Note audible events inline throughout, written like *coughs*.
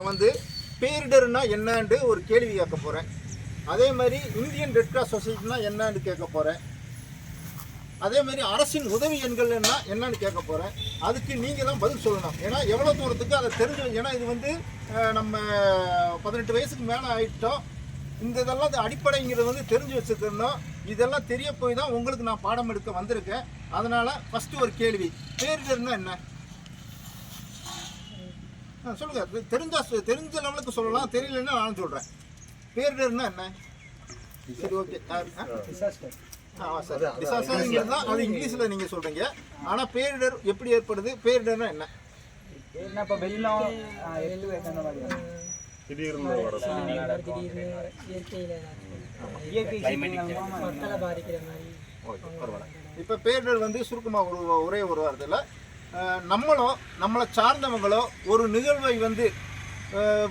வந்து பேரிடர்னா என்னன்னு ஒரு கேள்வி கேட்க போகிறேன் அதே மாதிரி இந்தியன் ரெட் கிராஸ் சொசைட்டினா என்னன்னு கேட்க போகிறேன் அதே மாதிரி அரசின் உதவி எண்கள்னா என்னன்னு கேட்க போகிறேன் அதுக்கு நீங்கள் தான் பதில் சொல்லணும். ஏன்னா எவ்வளோ தூரத்துக்கு அதை தெரிஞ்சு ஏன்னா இது வந்து நம்ம பதினெட்டு வயசுக்கு மேலே ஆகிட்டோம் இந்த இதெல்லாம் இது அடிப்படைங்கிறது வந்து தெரிஞ்சு வச்சுருக்கணும் இதெல்லாம் தெரிய போய் தான் உங்களுக்கு நான் பாடம் எடுக்க வந்திருக்கேன். அதனால் ஃபஸ்ட்டு ஒரு கேள்வி. பேரிடர்னா என்ன? சொல்லுங்க தெரிஞ்சா தெரிஞ்ச லெவலுக்கு சொல்லலாம். தெரியலன்னா நான் சொல்றேன். பேரிடர்னா என்ன? சரி ஓகே. ஆ சார். டிசாஸ்டர்ங்கிறது தான். அது இங்கிலீஷில் நீங்கள் சொல்கிறீங்க ஆனால் பேரிடர் எப்படி ஏற்படுது? பேரிடர்னா என்ன? இப்போ வெள்ளம் அந்த மாதிரி திடீர்னு இயற்கை இப்போ பேரிடர் வந்து சுருக்கமாக ஒரு ஒரே ஒரு வாரத்தில் நம்மளோ நம்மளை சார்ந்தவங்களோ ஒரு நிகழ்வை வந்து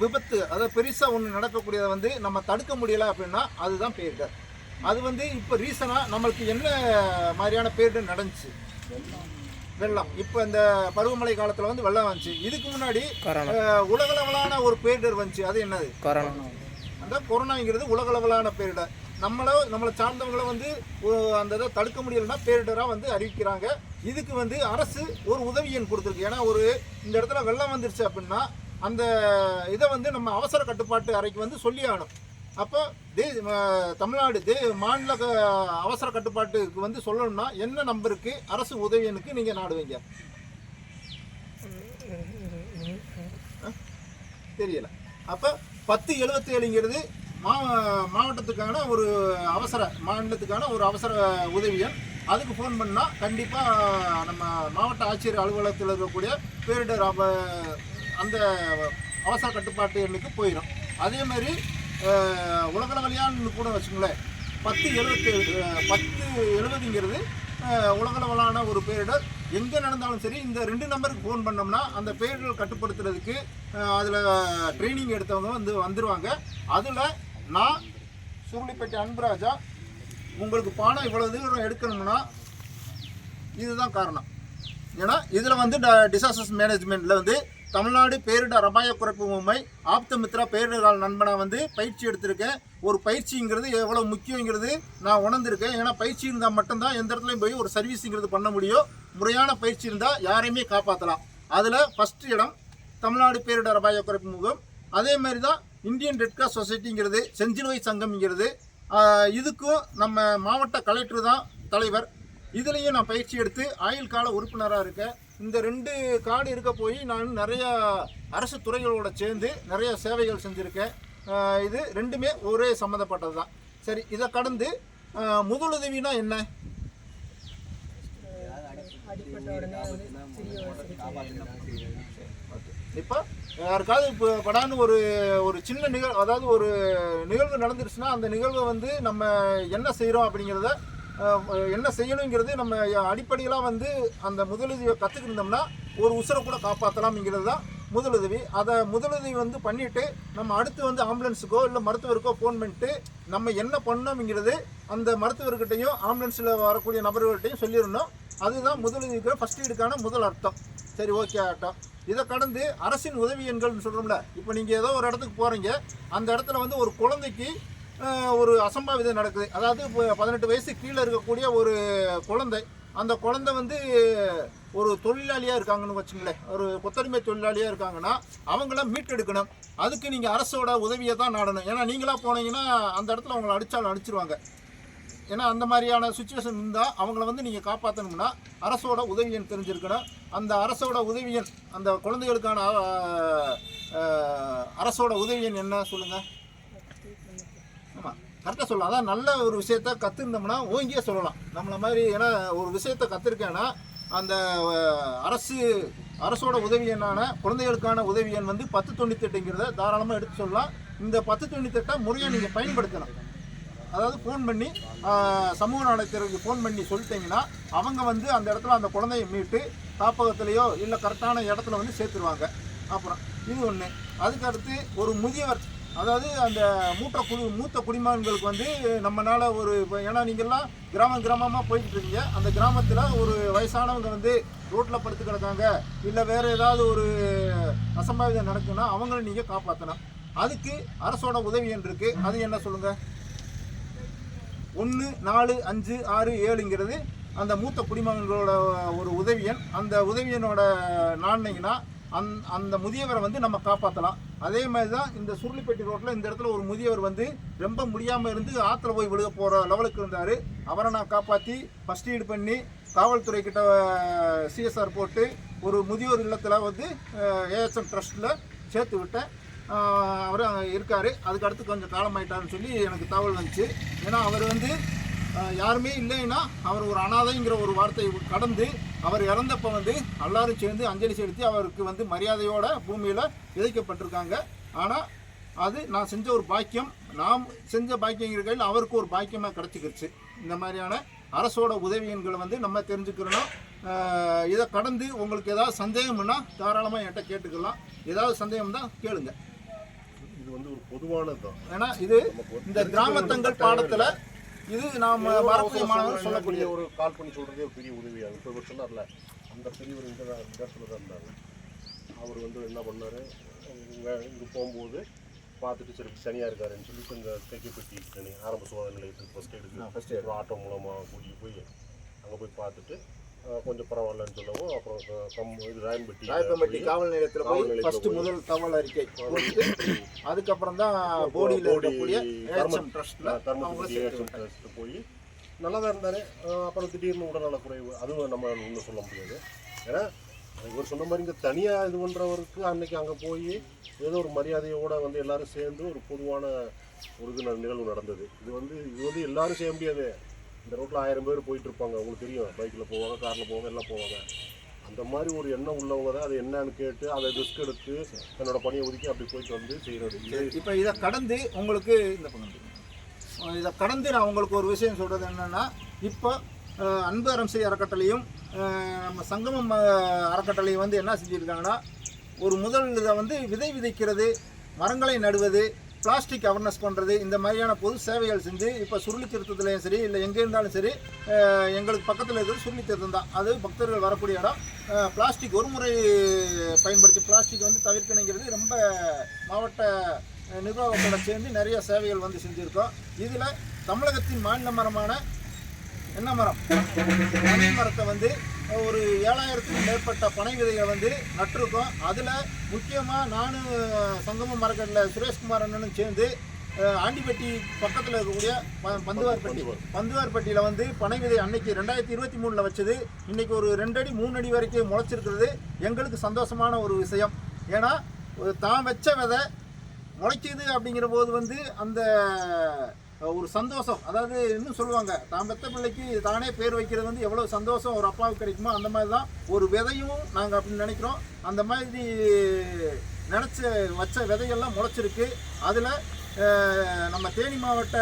விபத்து அதாவது பெருசாக ஒன்று நடக்கக்கூடியதை வந்து நம்ம தடுக்க முடியலை அப்படின்னா அதுதான் பேரிடர். அது வந்து இப்போ ரீசனாக நம்மளுக்கு என்ன மாதிரியான பேரிடர் நடந்துச்சு? வெள்ளம். இப்போ இந்த பருவமழை காலத்தில் வந்து வெள்ளம் வந்துச்சு. இதுக்கு முன்னாடி உலகளவிலான ஒரு பேரிடர் வந்துச்சு. அது என்னது? அந்த கொரோனாங்கிறது உலகளவிலான பேரிடர். நம்மளோ நம்மளை சார்ந்தவங்கள வந்து அந்த இதை தடுக்க முடியலைன்னா பேரிடராக வந்து அறிவிக்கிறாங்க. இதுக்கு வந்து அரசு ஒரு உதவி எண் கொடுத்துருக்கு. ஏன்னா ஒரு இந்த இடத்துல வெள்ளம் வந்துருச்சு அப்படின்னா அந்த இதை வந்து நம்ம அவசர கட்டுப்பாட்டு அறைக்கு வந்து சொல்லி ஆகணும். அப்போ தே தமிழ்நாடு தே மாநில அவசர கட்டுப்பாட்டுக்கு வந்து சொல்லணும்னா என்ன நம்பருக்கு அரசு உதவி எண்ணுக்கு நீங்கள் நாடுவீங்க? தெரியலை தெரியல. அப்போ பத்து எழுபத்தேழுங்கிறது மா மாவட்டத்துக்கான ஒரு அவசர மாநிலத்துக்கான ஒரு அவசர உதவி எண் அதுக்கு ஃபோன் பண்ணால் கண்டிப்பாக நம்ம மாவட்ட ஆட்சியர் அலுவலகத்தில் இருக்கக்கூடிய பேரிடர் அவ அந்த அவசர கட்டுப்பாட்டு எண்ணுக்கு போயிடும் அதே மாதிரி அஹ், கூட வச்சுங்களேன் பத்து எழுபத்து பத்து எழுபதுங்கிறது உலகளவிலான ஒரு பேரிடர். எங்கே நடந்தாலும் சரி இந்த ரெண்டு நம்பருக்கு ஃபோன் பண்ணோம்னா அந்த பேரிடர் கட்டுப்படுத்துறதுக்கு அதில் ட்ரைனிங் எடுத்தவங்க வந்து வந்துடுவாங்க அதில் நான் சுருளிப்பேட்டை அன்புராஜா உங்களுக்கு பணம் இவ்வளோ தூரம் எடுக்கணும்னா இதுதான் காரணம். ஏன்னா இதில் வந்து டிசாஸ்டர்ஸ் மேனேஜ்மெண்ட்டில் வந்து தமிழ்நாடு பேரிடர் அபாய குறைப்பு மும்மை ஆப்தமித்ரா பேரிடரால் நண்பனா வந்து பயிற்சி எடுத்திருக்கேன். ஒரு பயிற்சிங்கிறது எவ்வளோ முக்கியங்கிறது நான் உணர்ந்திருக்கேன். ஏன்னா பயிற்சி இருந்தால் மட்டும்தான் எந்த இடத்துலையும் போய் ஒரு சர்வீஸுங்கிறது பண்ண முடியும். முறையான பயிற்சி இருந்தால் யாரையுமே காப்பாற்றலாம் அதில் ஃபஸ்ட் இடம் தமிழ்நாடு பேரிடர் அபாய குறைப்பு முகம். அதே மாதிரி தான் இந்தியன் ரெட் கிராஸ் சொசைட்டிங்கிறது செஞ்சிலுவை சங்கம்ங்கிறது. இதுக்கும் நம்ம மாவட்ட கலெக்டர் தான் தலைவர். இதுலேயும் நான் பயிற்சி எடுத்து ஆயுள் கால உறுப்பினராக இருக்கேன். இந்த ரெண்டு கார்டு இருக்க போய் நான் நிறைய அரசு துறைகளோட சேர்ந்து நிறைய சேவைகள் செஞ்சுருக்கேன். இது ரெண்டுமே ஒரே சம்மந்தப்பட்டது தான். சரி இதை கடந்து முதலுதவினா என்ன? அடிப்பட்ட இப்போ யாருக்காவது இப்போ படான்னு ஒரு ஒரு சின்ன நிகழ் அதாவது ஒரு நிகழ்வு நடந்துருச்சுன்னா அந்த நிகழ்வை வந்து நம்ம என்ன செய்கிறோம் அப்படிங்கிறத என்ன செய்யணுங்கிறது நம்ம அடிப்படையெல்லாம் வந்து அந்த முதலுதவியை கற்றுக்கிருந்தோம்னா ஒரு உசுரை கூட காப்பாற்றலாம்ங்கிறது தான் முதலுதவி. அதை முதலுதவி வந்து பண்ணிவிட்டு நம்ம அடுத்து வந்து ஆம்புலன்ஸுக்கோ இல்லை மருத்துவருக்கோ ஃபோன் பண்ணிட்டு நம்ம என்ன பண்ணோம்ங்கிறது அந்த மருத்துவர்கிட்டையும் ஆம்புலன்ஸில் வரக்கூடிய நபர்கள்ட்டையும் சொல்லிடணும். அதுதான் முதலுதவிக்கு ஃபஸ்ட் எய்டுக்கான முதல் அர்த்தம். சரி ஓகே ஆகட்டும். இதை கடந்து அரசின் உதவி எண்கள்னு சொல்கிறோம்ல இப்போ நீங்கள் ஏதோ ஒரு இடத்துக்கு போகிறீங்க அந்த இடத்துல வந்து ஒரு குழந்தைக்கு ஒரு அசம்பாவிதம் நடக்குது. அதாவது இப்போ பதினெட்டு வயசு கீழே இருக்கக்கூடிய ஒரு குழந்தை அந்த குழந்தை வந்து ஒரு தொழிலாளியாக இருக்காங்கன்னு வச்சுங்களேன். ஒரு கொத்தடிமை தொழிலாளியாக இருக்காங்கன்னா அவங்கள மீட்டெடுக்கணும். அதுக்கு நீங்கள் அரசோட உதவியை தான் நாடணும். ஏன்னா நீங்களாக போனீங்கன்னா அந்த இடத்துல அவங்கள அடித்தாலும் அடிச்சிருவாங்க. ஏன்னா அந்த மாதிரியான சுச்சுவேஷன் இருந்தால் அவங்கள வந்து நீங்கள் காப்பாற்றணும்னா அரசோட உதவி எண் தெரிஞ்சிருக்கணும். அந்த அரசோட உதவி எண் அந்த குழந்தைகளுக்கான அரசோட உதவி எண் என்ன சொல்லுங்கள் ஆமாம் கரெக்டாக சொல்லலாம் அதான் நல்ல ஒரு விஷயத்த கற்றுருந்தோம்னா ஓங்கியே சொல்லலாம். நம்மளை மாதிரி ஏன்னா ஒரு விஷயத்த கற்றுருக்கேன்னா அந்த அரசு அரசோட உதவி என்னான குழந்தைகளுக்கான உதவி எண் வந்து பத்து தொண்ணூத்தெட்டுங்கிறத தாராளமாக எடுத்து சொல்லலாம். இந்த பத்து தொண்ணூத்தெட்டை முறையாக நீங்கள் பயன்படுத்தணும் அதாவது ஃபோன் பண்ணி சமூக நலத்திற்கு ஃபோன் பண்ணி சொல்லிட்டீங்கன்னா அவங்க வந்து அந்த இடத்துல அந்த குழந்தைய மீட்டு காப்பகத்திலேயோ இல்லை கரெக்டான இடத்துல வந்து சேர்த்துருவாங்க. அப்புறம் இது ஒன்று அதுக்கு அடுத்து ஒரு முதியவர் அதாவது அந்த மூத்த குடி மூத்த குடிமகன்களுக்கு வந்து நம்மளால் ஒரு ஏன்னா நீங்கள்லாம் கிராமம் கிராமமாக போய்கிட்டு இருக்கீங்க அந்த கிராமத்தில் ஒரு வயசானவங்க வந்து ரோட்டில் படுத்து கிடக்காங்க இல்லை வேறு ஏதாவது ஒரு அசம்பாவிதம் நடக்குன்னா அவங்கள நீங்கள் காப்பாற்றணும் அதுக்கு அரசோட உதவி என்று இருக்குது அது என்ன சொல்லுங்கள் ஒன்று நாலு அஞ்சு ஆறு ஏழுங்கிறது அந்த மூத்த குடிமகன்களோட ஒரு உதவியன். அந்த உதவியனோட எண்ணோட அந் அந்த முதியவரை வந்து நம்ம காப்பாற்றலாம் அதே மாதிரி தான் இந்த சுருளிப்பேட்டை ரோட்டில் இந்த இடத்துல ஒரு முதியவர் வந்து ரொம்ப முடியாமல் இருந்து ஆற்றுல போய் விழுக போகிற லெவலுக்கு இருந்தார். அவரை நான் காப்பாற்றி ஃபஸ்ட் எய்டு பண்ணி காவல்துறை கிட்ட சிஎஸ்ஆர் போட்டு ஒரு முதியோர் இல்லத்தில் வந்து ஏஎஸ்எம் ட்ரஸ்ட்டில் சேர்த்து விட்டேன். அவர் அங்கே இருக்கார். அதுக்கு அடுத்து கொஞ்சம் காலமாயிட்டாருன்னு சொல்லி எனக்கு தகவல் வந்துச்சு. ஏன்னா அவர் வந்து யாருமே இல்லைன்னா அவர் ஒரு அனாதைங்கிற ஒரு வார்த்தையை கடந்து அவர் இறந்தப்போ வந்து எல்லாரும் சேர்ந்து அஞ்சலி செலுத்தி அவருக்கு வந்து மரியாதையோட பூமியில் விதைக்கப்பட்டிருக்காங்க. ஆனால் அது நான் செஞ்ச ஒரு பாக்கியம் நாம் செஞ்ச பாக்கியங்கிற கையில் அவருக்கு ஒரு பாக்கியமாக கிடச்சிக்கிடுச்சு இந்த மாதிரியான அரசோட உதவியன்களை வந்து நம்ம தெரிஞ்சுக்கிறோம் இதை கடந்து உங்களுக்கு ஏதாவது சந்தேகம்னா தாராளமாக என்கிட்ட கேட்டுக்கலாம். ஏதாவது சந்தேகம் தான் கேளுங்கள் இது வந்து ஒரு பொதுவானது தான் ஏன்னா இது இந்த கிராமத்தங்கள் பாடத்துல இது நாம வரக்கூடிய மாணவர்கள் சொல்லக்கூடிய ஒரு கால் பண்ணி சொல்றதே ஒரு பெரிய உதவியாகும் இப்போ இவர் சொன்னார்ல அந்த பெரியவர் இந்த இடத்துல தான் இருந்தாங்க அவர் வந்து என்ன பண்ணாரு? இங்கே இங்கே போகும்போது பார்த்துட்டு சரி தனியாக இருக்காருன்னு சொல்லி இந்த தைக்கப்பட்டி தனி ஆரம்ப சுகாதார நிலையத்துக்கு ஃபஸ்ட் எய்டுக்கு ஃபஸ்ட் ஆட்டோ மூலமாக கூட்டிகிட்டு போய் அங்கே போய் பார்த்துட்டு கொஞ்சம் பரவாயில்லன்னு சொல்லவும் அப்புறம் க- கம் இது ராயம்பட்டி ராயப்பம்பட்டி காவல் நிலையத்துல போய் ஃபர்ஸ்ட் முதல் தகவல் அறிக்கை கொடுத்து *coughs* அதுக்கப்புறம் தான் போடியில் இருக்கக்கூடிய ஏஎச்எம் அவங்கள தர்மபுரி விட்டாங்க. ஏஎஸ்எம் போய் நல்லா தான் இருந்தார் அப்புறம் திடீர்னு உடல்நல குறைவு அதுவும் நம்ம இன்னும் சொல்ல முடியாது. ஏன்னா இவர் சொன்ன மாதிரி இங்கே தனியாக இது பண்ணுறவருக்கு அன்னைக்கு அங்கே போய் ஏதோ ஒரு மரியாதையோட வந்து எல்லாரும் சேர்ந்து ஒரு பொதுவான ஒரு இது நிகழ்வு நடந்தது. இது வந்து இது வந்து எல்லாரும் செய்ய முடியாது. இந்த ரோட்டில் ஆயிரம் பேர் போயிட்டு இருப்பாங்க உங்களுக்கு தெரியும். பைக்கில் போவாங்க காரில் போவாங்க எல்லாம் போவாங்க. அந்த மாதிரி ஒரு எண்ணம் உள்ளவங்க தான். அது என்னன்னு கேட்டு அதை ரிஸ்க் எடுத்து தன்னோட பணியை ஒதுக்கி அப்படி போயிட்டு வந்து செய்கிறது இது இப்போ இதை கடந்து உங்களுக்கு இந்த பக்கம் இதை கடந்து நான் உங்களுக்கு ஒரு விஷயம் சொல்கிறது என்னென்னா இப்போ அன்பு அரம்சை அறக்கட்டளையும் நம்ம சங்கமம் அறக்கட்டளையும் வந்து என்ன செஞ்சுருக்காங்கன்னா ஒரு முதல் இதை வந்து விதை விதைக்கிறது மரங்களை நடுவது பிளாஸ்டிக் அவேர்னஸ் பண்ணுறது இந்த மாதிரியான பொது சேவைகள் செஞ்சு இப்போ சுருளி திருத்தத்துலேயும் சரி இல்லை எங்கே இருந்தாலும் சரி எங்களுக்கு பக்கத்தில் இருக்கிறது சுருளி திருத்தம் தான். அது பக்தர்கள் வரக்கூடிய இடம். பிளாஸ்டிக் ஒரு முறை பயன்படுத்தி பிளாஸ்டிக் வந்து தவிர்க்கணுங்கிறது ரொம்ப மாவட்ட நிர்வாகத்தோட சேர்ந்து நிறைய சேவைகள் வந்து செஞ்சுருக்கோம். இதில் தமிழகத்தின் மாநில மரமான என்ன மரம். பனை மரத்தை வந்து ஒரு ஏழாயிரத்துக்கும் மேற்பட்ட பனை விதைகளை வந்து நட்டிருக்கோம். அதில் முக்கியமாக நானும் சங்கம மரக்கட்டில் சுரேஷ்குமார் அண்ணனும் சேர்ந்து ஆண்டிப்பட்டி பக்கத்தில் இருக்கக்கூடிய ப- பந்துவார்பட்டி. பந்துவார்பட்டியில் வந்து பனை விதை அன்னைக்கு ரெண்டாயிரத்தி இருபத்தி மூணில் வச்சது. இன்றைக்கி ஒரு ரெண்டடி மூணு அடி வரைக்கும் முளைச்சிருக்கிறது. எங்களுக்கு சந்தோஷமான ஒரு விஷயம். ஏன்னா தான் வச்ச விதை முளைக்குது அப்படிங்கிற போது வந்து அந்த ஒரு சந்தோஷம். அதாவது இன்னும் சொல்லுவாங்க தான் பெத்த பிள்ளைக்கு தானே பேர் வைக்கிறது வந்து எவ்வளோ சந்தோஷம் ஒரு அப்பாவுக்கு கிடைக்குமோ அந்த மாதிரி தான் ஒரு விதையும் நாங்கள் அப்படின்னு நினைக்கிறோம். அந்த மாதிரி நினச்ச வச்ச விதையெல்லாம் முளைச்சிருக்கு. அதில் நம்ம தேனி மாவட்ட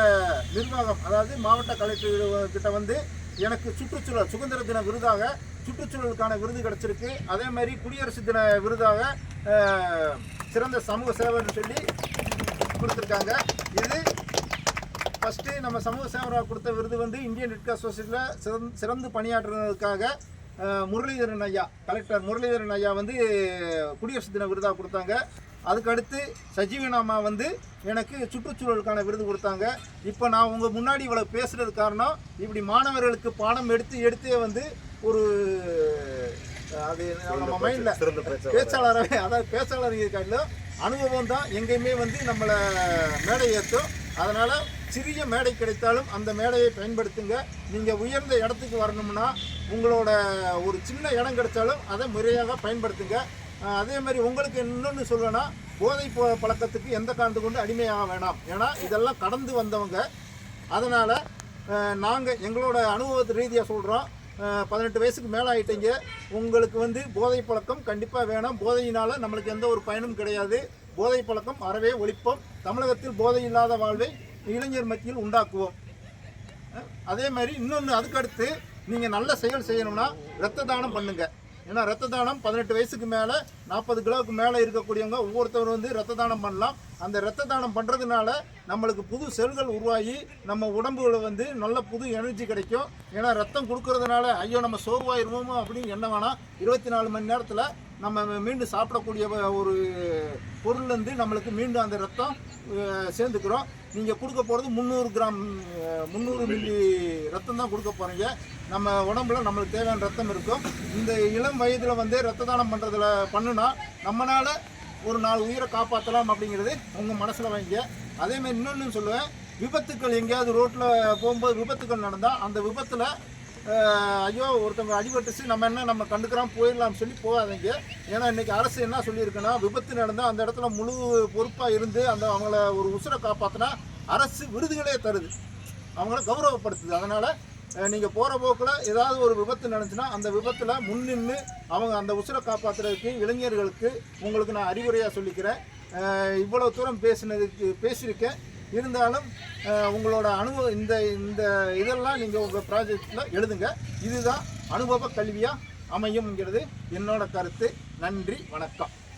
நிர்வாகம் அதாவது மாவட்ட கலெக்டர் கிட்ட வந்து எனக்கு சுற்றுச்சூழல் சுதந்திர தின விருதாக சுற்றுச்சூழலுக்கான விருது கிடச்சிருக்கு. அதே மாதிரி குடியரசு தின விருதாக சிறந்த சமூக சேவைன்னு சொல்லி கொடுத்துருக்காங்க. இது ஃபஸ்ட்டு நம்ம சமூக சேவராக கொடுத்த விருது வந்து இந்தியன் ரெட் கிராஸ் சொசைட்டியில் சிறந்து சிறந்து பணியாற்றுறதுக்காக முரளிதரன் ஐயா கலெக்டர் முரளிதரன் ஐயா வந்து குடியரசு தின விருதாக கொடுத்தாங்க. அதுக்கு அடுத்து சஜீவனாமா வந்து எனக்கு சுற்றுச்சூழலுக்கான விருது கொடுத்தாங்க. இப்போ நான் உங்கள் முன்னாடி இவ்வளோ பேசுறது காரணம் இப்படி மாணவர்களுக்கு பாடம் எடுத்து எடுத்தே வந்து ஒரு அது நம்ம மைண்டில் பேச்சாளராகவே அதாவது பேச்சாளர் இருக்காட்டிலும் அனுபவம் தான் எங்கேயுமே வந்து நம்மளை மேடை ஏற்றும். அதனால் சிறிய மேடை கிடைத்தாலும் அந்த மேடையை பயன்படுத்துங்க. நீங்கள் உயர்ந்த இடத்துக்கு வரணும்னா உங்களோட ஒரு சின்ன இடம் கிடைச்சாலும் அதை முறையாக பயன்படுத்துங்க. அதே மாதிரி உங்களுக்கு இன்னொன்று சொல்லணும்னா போதை ப- பழக்கத்துக்கு எந்த காரணத்து கொண்டு அடிமையாக வேணாம். ஏன்னா இதெல்லாம் கடந்து வந்தவங்க. அதனால் நாங்கள் எங்களோட அனுபவத்து ரீதியாக சொல்கிறோம் பதினெட்டு வயசுக்கு மேலே ஆகிட்டீங்க உங்களுக்கு வந்து போதை பழக்கம் கண்டிப்பாக வேணும். போதையினால் நம்மளுக்கு எந்த ஒரு பயனும் கிடையாது. போதை பழக்கம் அறவே ஒழிப்போம். தமிழகத்தில் போதை இல்லாத வாழ்வை இளைஞர் மத்தியில் உண்டாக்குவோம். அதே மாதிரி இன்னொன்று அதுக்கடுத்து நீங்கள் நல்ல செயல் செய்யணும்னா ரத்த தானம் பண்ணுங்க. ஏன்னா ரத்த தானம் பதினெட்டு வயசுக்கு மேலே நாற்பது கிலோவுக்கு மேலே இருக்கக்கூடியவங்க ஒவ்வொருத்தரும் வந்து ரத்த தானம் பண்ணலாம். அந்த ரத்த தானம் பண்ணுறதுனால நம்மளுக்கு புது செல்கள் உருவாகி நம்ம உடம்புகளை வந்து நல்ல புது எனர்ஜி கிடைக்கும். ஏன்னா ரத்தம் கொடுக்கறதுனால ஐயோ நம்ம சோர்வாயிருவோமோ அப்படின்னு என்ன வேணாம். இருபத்தி நாலு மணி நேரத்தில் நம்ம மீண்டும் சாப்பிடக்கூடிய ஒரு பொருள்லேருந்து நம்மளுக்கு மீண்டும் அந்த ரத்தம் சேர்ந்துக்கிறோம். நீங்கள் கொடுக்க போகிறது முந்நூறு கிராம் முந்நூறு மில்லி ரத்தம் தான் கொடுக்க போகிறீங்க நம்ம உடம்புல நம்மளுக்கு தேவையான ரத்தம் இருக்கும். இந்த இளம் வயதில் வந்து ரத்த தானம் பண்ணுறதுல பண்ணுனா நம்மளால் ஒரு நாலு உயிரை காப்பாற்றலாம் அப்படிங்கிறது உங்கள் மனசில் வைங்க. அதேமாதிரி இன்னொன்று சொல்லுவேன். விபத்துக்கள் எங்கேயாவது ரோட்டில் போகும்போது விபத்துக்கள் நடந்தால் அந்த விபத்தில் ஐயோ ஒருத்தவங்க அடிபட்டுச்சு நம்ம என்ன நம்ம கண்டுக்கிறோம் போயிடலாம்னு சொல்லி போகாதீங்க. ஏன்னா இன்னைக்கு அரசு என்ன சொல்லியிருக்குன்னா விபத்து நடந்தால் அந்த இடத்துல முழு பொறுப்பாக இருந்து அந்த அவங்கள ஒரு உசுரை காப்பாற்றினா அரசு விருதுகளே தருது. அவங்கள கௌரவப்படுத்துது. அதனால் நீங்கள் போகிற போக்கில் ஏதாவது ஒரு விபத்து நடந்துச்சுன்னா அந்த விபத்தில் முன்னின்று அவங்க அந்த உசுரை காப்பாற்றுறதுக்கு இளைஞர்களுக்கு உங்களுக்கு நான் அறிவுரையாக சொல்லிக்கிறேன். இவ்வளோ தூரம் பேசினதுக்கு பேசியிருக்கேன். இருந்தாலும் உங்களோட அனுபவம் இந்த இந்த இதெல்லாம் நீங்கள் உங்கள் ப்ராஜெக்டில் எழுதுங்க. இதுதான் அனுபவ கல்வியாக அமையும்ங்கிறது என்னோட கருத்து. நன்றி வணக்கம்.